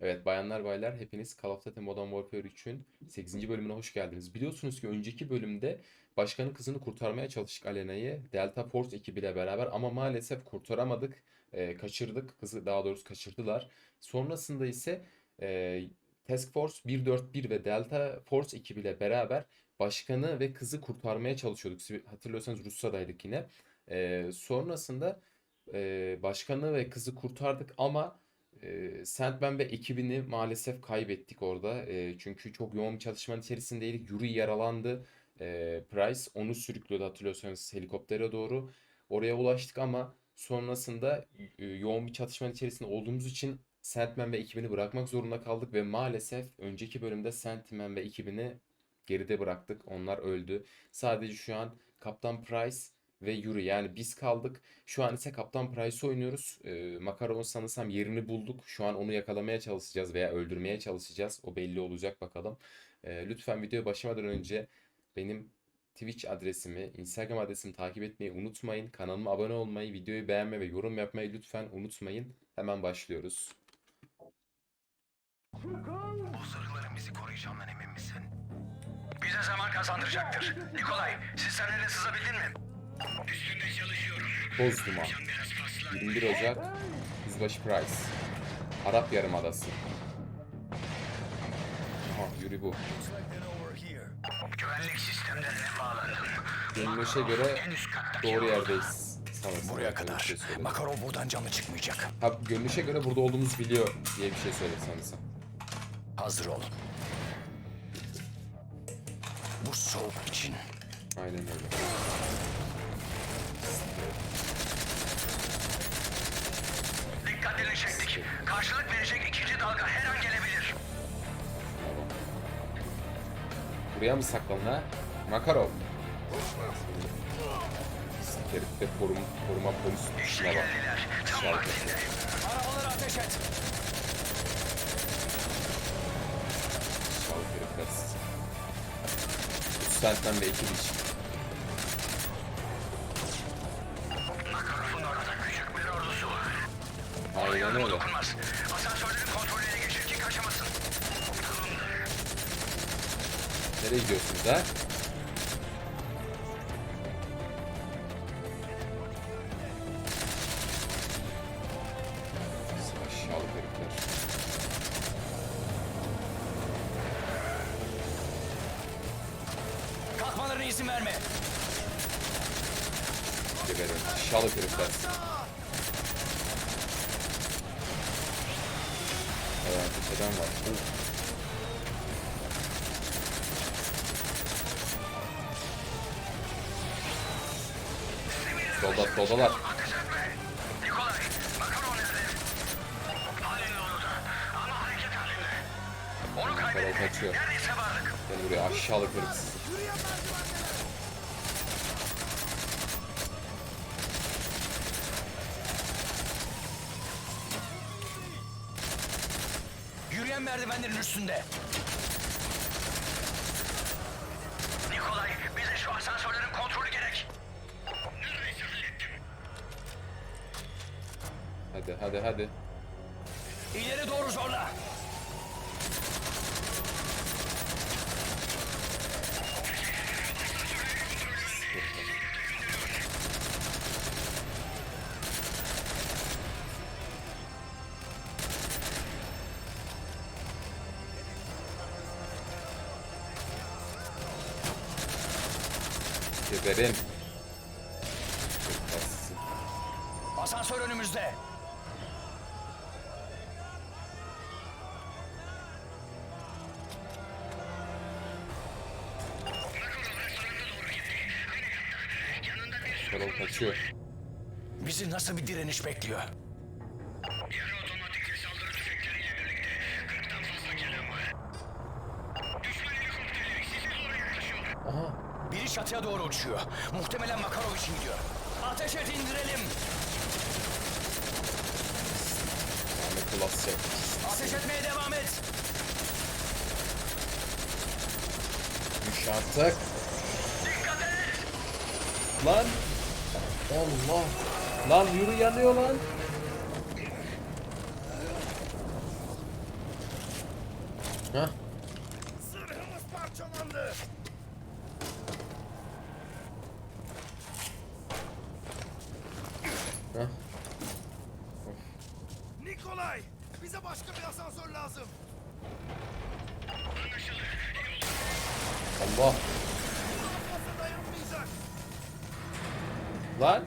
Evet bayanlar baylar hepiniz Call of Duty Modern Warfare 3'ün 8. bölümüne hoş geldiniz. Biliyorsunuz ki önceki bölümde başkanın kızını kurtarmaya çalıştık Alena'yı Delta Force ekibiyle beraber ama maalesef kurtaramadık. Ee, kaçırdık kızı daha doğrusu kaçırdılar. Sonrasında ise e, Task Force 141 ve Delta Force ekibiyle beraber başkanı ve kızı kurtarmaya çalışıyorduk. Hatırlıyorsanız Rusya'daydık yine. Ee, sonrasında e, başkanı ve kızı kurtardık ama e, Sandman ve ekibini maalesef kaybettik orada. E, çünkü çok yoğun bir çalışmanın içerisindeydik. Yuri yaralandı. E, Price onu sürüklüyordu hatırlıyorsanız helikoptere doğru. Oraya ulaştık ama sonrasında e, yoğun bir çatışmanın içerisinde olduğumuz için Sandman ve ekibini bırakmak zorunda kaldık ve maalesef önceki bölümde Sandman ve ekibini geride bıraktık. Onlar öldü. Sadece şu an Kaptan Price ve Yuri yani biz kaldık. Şu an ise Kaptan Price oynuyoruz. Ee, Makarov'un sanırsam yerini bulduk. Şu an onu yakalamaya çalışacağız veya öldürmeye çalışacağız. O belli olacak bakalım. Ee, lütfen videoya başlamadan önce benim Twitch adresimi, Instagram adresimi takip etmeyi unutmayın. Kanalıma abone olmayı, videoyu beğenmeyi ve yorum yapmayı lütfen unutmayın. Hemen başlıyoruz. Bu zırhların bizi koruyacağından emin misin? Bize zaman kazandıracaktır. Nikolay, sistemlerine sızabildin mi? Toz Duman. Biraz paslan. 21 Ocak Yüzbaşı Price. Arap Yarımadası. Aha Yuri bu. Güvenlik sistemlerine bağlandım. Görünüşe göre doğru yerdeyiz. Sanırsam. Buraya kadar. şey. Makarov buradan canlı çıkmayacak. Ha, görünüşe göre burada olduğumuzu biliyor diye bir şey söyledi sanırsam. Hazır ol. Bu soğuk için Aynen öyle. Çektik. Karşılık verecek ikinci dalga her an gelebilir. Buraya mı saklan ha? Makarov. Herif de korum, koruma polis İşte bak. geldiler. Tam Şarkı. vaktinde. Ateş et. Şalık herifler sizi. Üstelten ve ekip için. Yardıma öyle. dokunmaz. Asansörlerin kontrolüne geçir ki kaçamasın. Nereye gidiyorsunuz ha? Siz Aşağılık herifler. Kalkmalarına izin verme. Geberin. Aşağılık herifler. Eden var. Uf. Solda, soldalar. Onu kaybettik. Neredeyse vardık. Gel buraya aşağılık herif merdivenlerin üstünde. Nikolay, bize şu asansörlerin kontrolü gerek. Neredeyse hallettim. Hadi hadi hadi. İleri doğru zorla. Sizi. Asansör önümüzde. Karol kaçıyor. Bizi nasıl bir direniş bekliyor? Çatıya doğru uçuyor. Muhtemelen Makarov için gidiyor. Ateş et indirelim. Ulas şey. Ateş etmeye devam et. Düş artık. Dikkat et. Lan. Allah. Lan yürü yanıyor lan. Hah. Zırhımız parçalandı. Hah. Nikolay, bize başka bir asansör lazım. Allah. Fazla dayanmayacak. Lan.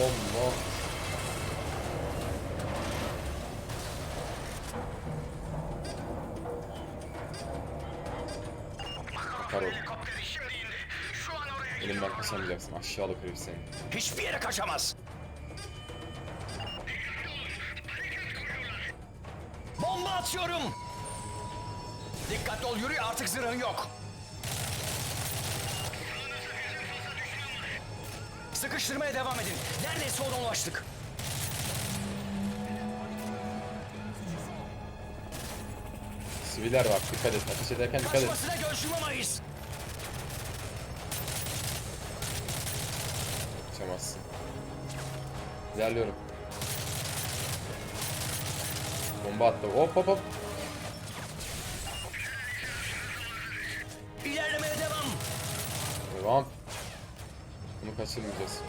Allah. Karol. Elimden kaçamayacaksın. Aşağılık herif seni. Hiçbir yere kaçamaz. Bomba atıyorum. Dikkatli ol yürü artık zırhın yok. Sıkıştırmaya devam edin. Neredeyse ona ulaştık. Siviller var. Dikkat et. Ateş ederken dikkat et. Kaçmasına göz yumamayız. Kaçamazsın. İlerliyorum. Bomba attı. Hop hop hop. İlerlemeye devam. Devam. Bunu kaçırmayacağız.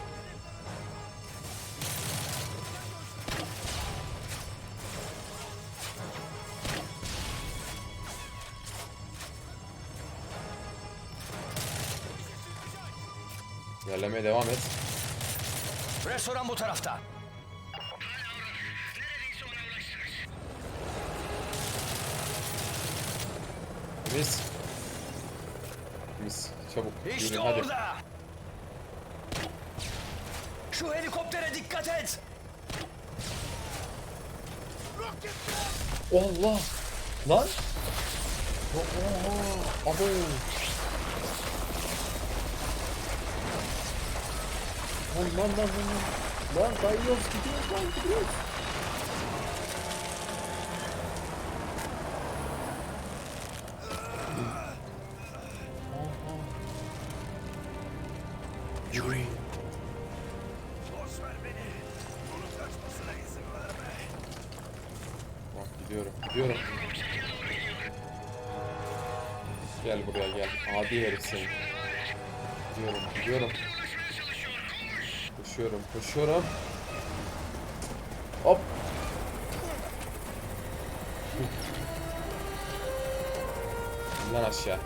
İlerlemeye devam et. Restoran bu tarafta. Mis. Mis. Çabuk. İşte Yürüyün hadi. orada. Şu helikoptere dikkat et. Allah! Lan! Oha! Abo! Lan lan lan lan! Lan kayıyoruz gidiyoruz lan gidiyoruz! Boş ver beni. Bunun kaçmasına izin verme. Bak gidiyorum gidiyorum. Gel buraya gel. Adi herif seni. Gidiyorum gidiyorum. Koşuyorum koşuyorum. Hop! Lan aşağı.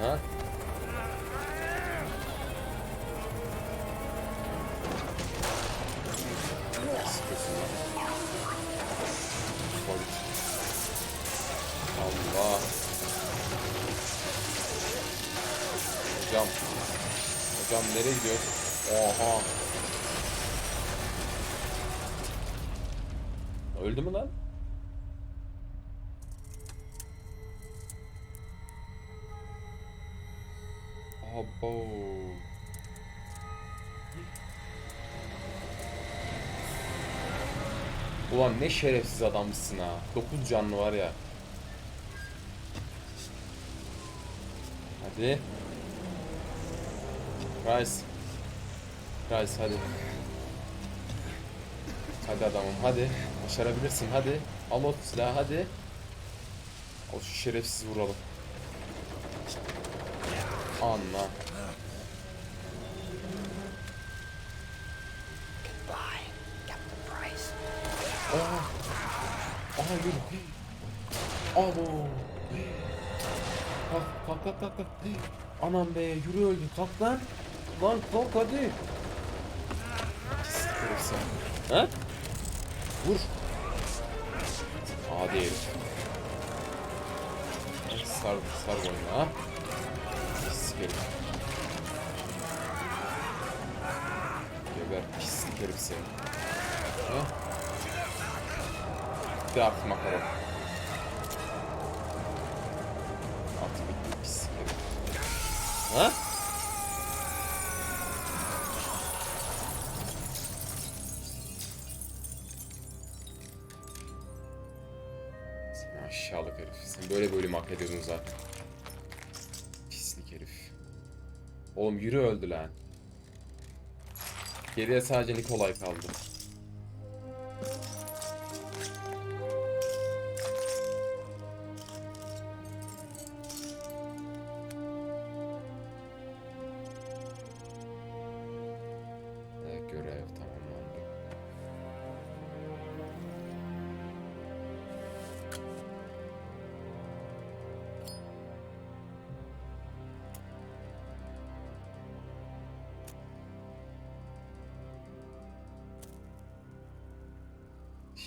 Ha? Lan. Polis. Allah. Hocam. Hocam nereye gidiyor? Oha. Öldü mü lan? Abo. Ulan ne şerefsiz adamsın ha. 9 canlı var ya. Hadi. Rice. Rice hadi. Hadi adamım hadi. Başarabilirsin hadi. Al o silahı hadi. Al şu şerefsiz vuralım. Anla. Aa. Aha yürü. Abo. Kalk kalk kalk kalk. kalk. Anam be yürü öldü. Kalk lan. Lan kalk hadi. Ha? Vur. Adi herif. Sar, sar boynuna ha. Pis herif. Geber pislik herif seni. Ha? Bitti artık makaron. Artık bitti herif. Ha? Aşağılık herif. Sen böyle bölüm hak ediyordun zaten. Pislik herif. Oğlum yürü öldü lan. Geriye sadece Nikolay kaldı.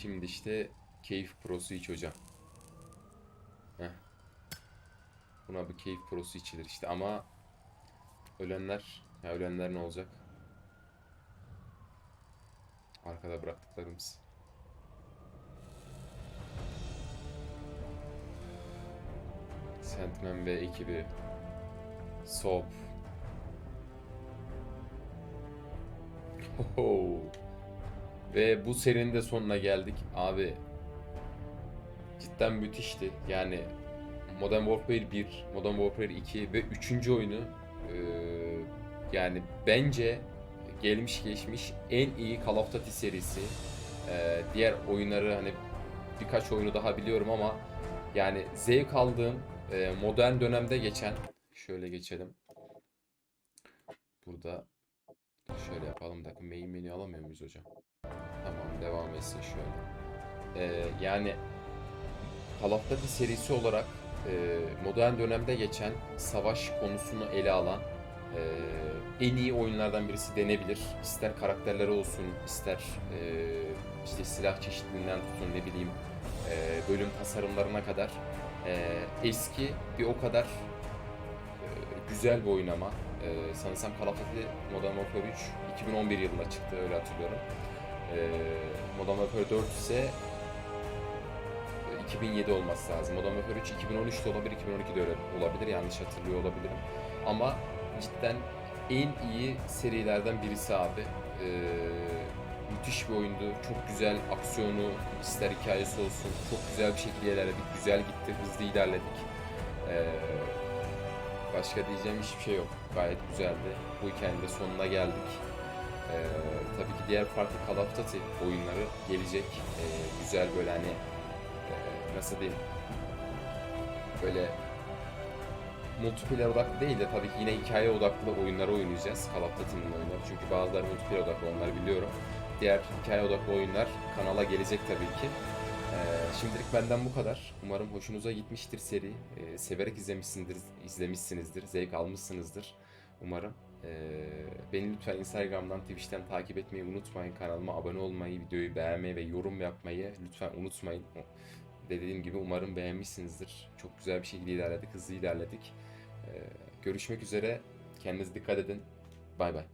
Şimdi işte keyif prosu iç hocam. Heh. Buna bir keyif prosu içilir işte ama ölenler ya ölenler ne olacak? Arkada bıraktıklarımız. Sandman ve ekibi. Soap. Hoho. Ve bu serinin de sonuna geldik. Abi cidden müthişti. Yani Modern Warfare 1, Modern Warfare 2 ve 3. oyunu eee, yani bence gelmiş geçmiş en iyi Call of Duty serisi. Eee, diğer oyunları hani birkaç oyunu daha biliyorum ama yani zevk aldığım eee, modern dönemde geçen şöyle geçelim. Burada şöyle yapalım da main menü alamıyor muyuz hocam? Tamam devam etsin şöyle. Ee, yani of Duty serisi olarak e, modern dönemde geçen savaş konusunu ele alan e, en iyi oyunlardan birisi denebilir. İster karakterleri olsun, ister e, işte silah çeşitliliğinden tutun ne bileyim e, bölüm tasarımlarına kadar e, eski bir o kadar e, güzel bir oyun ama e, sanırsam Call of Duty Modern Warfare 3 2011 yılında çıktı öyle hatırlıyorum. E, Modern Warfare 4 ise 2007 olması lazım. Modern Warfare 3 2013'te olabilir, 2012'de öyle olabilir. Yanlış hatırlıyor olabilirim. Ama cidden en iyi serilerden birisi abi. Ee, müthiş bir oyundu. Çok güzel aksiyonu, ister hikayesi olsun. Çok güzel bir şekilde ilerledik. Güzel gitti, hızlı ilerledik. Ee, başka diyeceğim hiçbir şey yok. Gayet güzeldi. Bu hikayenin de sonuna geldik. Ee, tabii ki diğer farklı Call of Duty oyunları gelecek. Ee, güzel böyle hani ee, nasıl diyeyim böyle multiplayer odaklı değil de tabii ki yine hikaye odaklı oyunları oynayacağız. Call of Duty'nin oyunları. Çünkü bazıları multiplayer odaklı onları biliyorum. Diğer hikaye odaklı oyunlar kanala gelecek tabii ki. Şimdilik benden bu kadar. Umarım hoşunuza gitmiştir seri. Ee, severek izlemişsinizdir, izlemişsinizdir, zevk almışsınızdır. Umarım. Ee, beni lütfen Instagram'dan, Twitch'ten takip etmeyi unutmayın. Kanalıma abone olmayı, videoyu beğenmeyi ve yorum yapmayı lütfen unutmayın. Dediğim gibi umarım beğenmişsinizdir. Çok güzel bir şekilde ilerledik, hızlı ilerledik. Ee, görüşmek üzere. Kendinize dikkat edin. Bay bay.